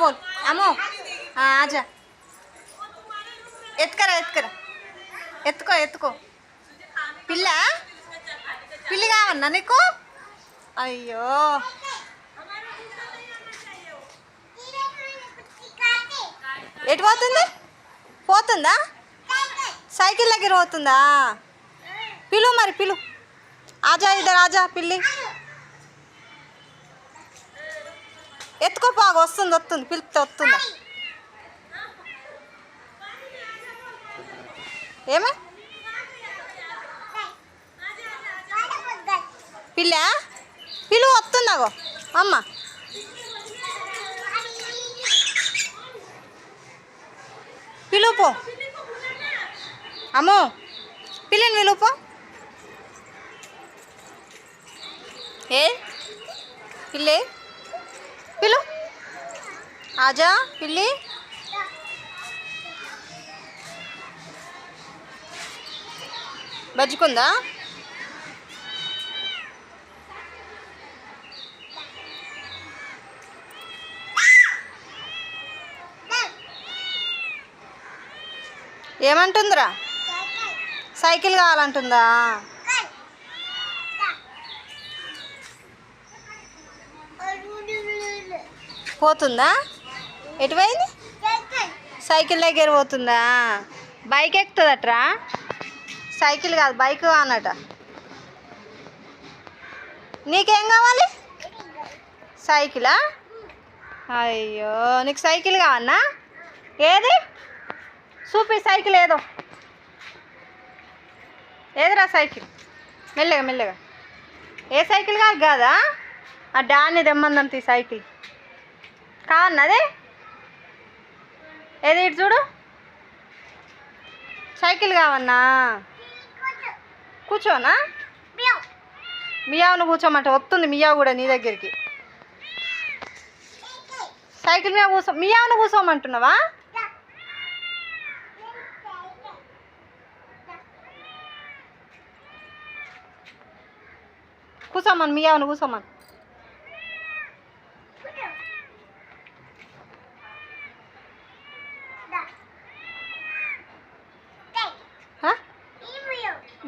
बोल। అమ్మో ఆజా ఎత్తుకరా ఎత్తుకరా ఎత్తుకో ఎత్తుకో పిల్ల పిల్లి కావన్నా నీకు అయ్యో ఎటు పోతుంది పోతుందా సైకిల్ దగ్గర పోతుందా పిలు మరి పిలు ఆజా ఇద్దరు ఆజా పిల్లి ఎత్తుకో బాగా వస్తుంది వస్తుంది పిలిపితే వస్తుందా. ఏమే? పిల్ల? పిలువ వస్తుందాగో అమ్మ. పిలుపు అమ్మో పిల్లని పిలుపు ఏ? పిల్లే? పిలు. ఆజా పిల్లి. బజ్జుకుందా? ఏమంటుందిరా? సైకిల్ కావాలంటుందా? పోతుందా? ఎటుపోయింది సైకిల్ దగ్గర పోతుందా? బైక్ ఎక్కుతుందట్రా? సైకిల్ కాదు బైక్ అన్నట నీకేం కావాలి? సైకిలా? అయ్యో నీకు సైకిల్ కావన్నా ఏది? చూపి సైకిల్ ఏదో. ఏదిరా సైకిల్? మెల్లగా మెల్లగా. ఏ సైకిల్ కాదు కాదా? ఆ డాన్ని తెమ్మందంత ఈ సైకిల్. కావన్నది ఏది ఇటు చూడు. సైకిల్ కావన్నా? కూర్చోనా? మియావును కూర్చోమంటే వస్తుంది మియావు కూడా నీ దగ్గరికి. సైకిల్ మీద కూర్చో మియావును కూర్చోమంటున్నావా? కూర్చోమని మియావును కూర్చోమని.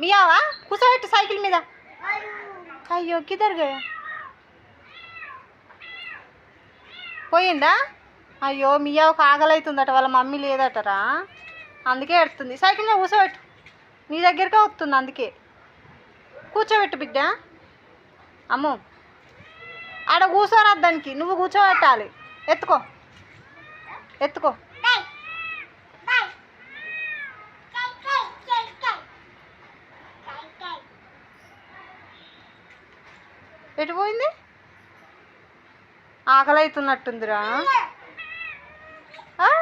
మియావా? కూర్చోబెట్టు సైకిల్ మీద. అయ్యో కిదరుగా. పోయిందా? అయ్యో మియావుకు ఆగలవుతుందట వాళ్ళ మమ్మీ లేదటరా? అందుకే ఎడుతుంది సైకిల్ మీద కూర్చోబెట్టు నీ దగ్గరకే వస్తుంది అందుకే. కూర్చోబెట్టు బిడ్డ. అమ్మో. ఆడ కూర్చోరాదు దానికి. నువ్వు కూర్చోబెట్టాలి. ఎత్తుకో. ఎత్తుకో. ఎటు పోయింది ఆకలి అవుతున్నట్టుందిరా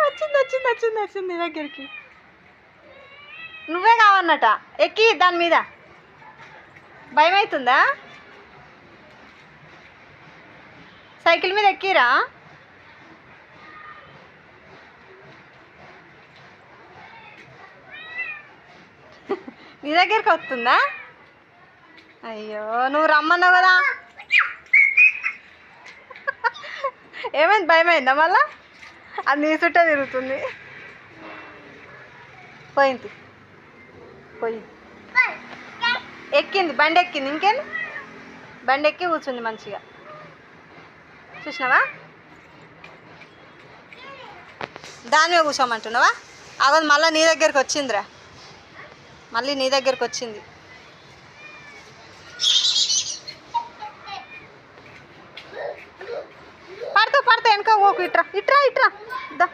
వచ్చింది వచ్చింది వచ్చింది వచ్చింది దగ్గరికి. నువ్వే కావన్నట. ఎక్కి దాని మీద. భయం అవుతుందా సైకిల్ మీద ఎక్కిరా. నీ దగ్గరికి వస్తుందా? అయ్యో నువ్వు రమ్మన్నావు కదా. ఏమైంది? భయమైందా మళ్ళా? అది నీ చుట్టే తిరుగుతుంది. పోయింది. పోయింది ఎక్కింది. బండి ఎక్కింది. ఇంకేంది? బండి ఎక్కి కూర్చుంది మంచిగా. చూసినావా? దాని మీద కూర్చోమంటున్నావా? అవ్వదు మళ్ళీ నీ దగ్గరికి వచ్చిందిరా. మళ్ళీ నీ దగ్గరికి వచ్చింది పడతా పడతా వెనక పోకు ఇట్రా ఇట్రా ఇట్రా దా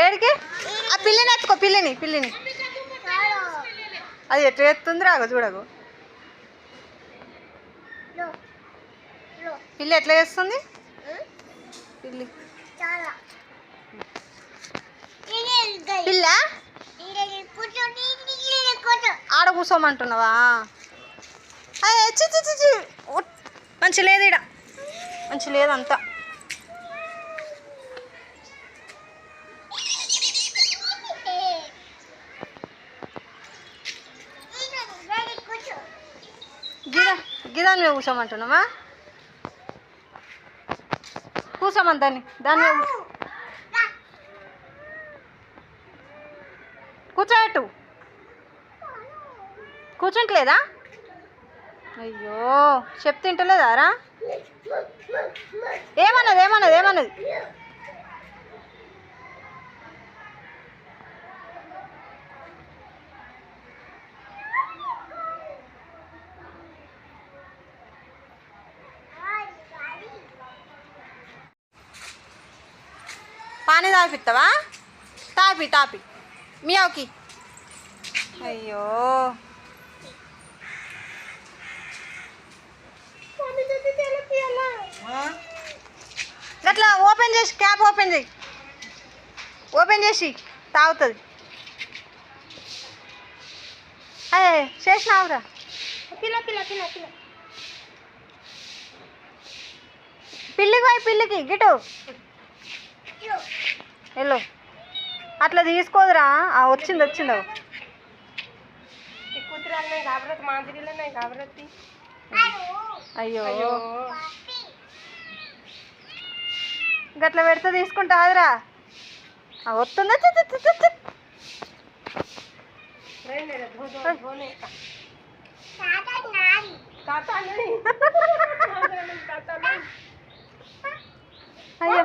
ఏడికి ఆ పిల్లిని ఎత్తుకో పిల్లిని పిల్లిని అది ఎట్లా ఎత్తుంది రాగో చూడకు పిల్లి ఎట్లా చేస్తుంది పిల్లి ఆడ కూర్చోమంటున్నావా? మంచి లేదు ఇడ మంచి లేదంతా. గిదా గిదాని మీద కూర్చోమంటున్నావా? కూర్చోమని దాన్ని దాని మీద కూర్చో. కూర్చుంటలేదా? అయ్యో చెప్తింటలేదారా ఏమన్నది ఏమన్నది ఏమన్నది? పానీ తాగిపిస్తావా తాపి తాపి మియావుకి అయ్యో అట్లా ఓపెన్ చేసి క్యాప్ ఓపెన్ చేయి ఓపెన్ చేసి తాగుతుంది అయ్యే చేసినావురా పిల్ల పిల్ల పిల్ల పిల్ల పిల్లికి పోయి పిల్లికి గిటు వెళ్ళు అట్లా తీసుకోదురా. వచ్చింది వచ్చింది. అయ్యో. ఇంకట్లా పెడితే తీసుకుంటా ఆదిరా వస్తుందా. అయ్యో.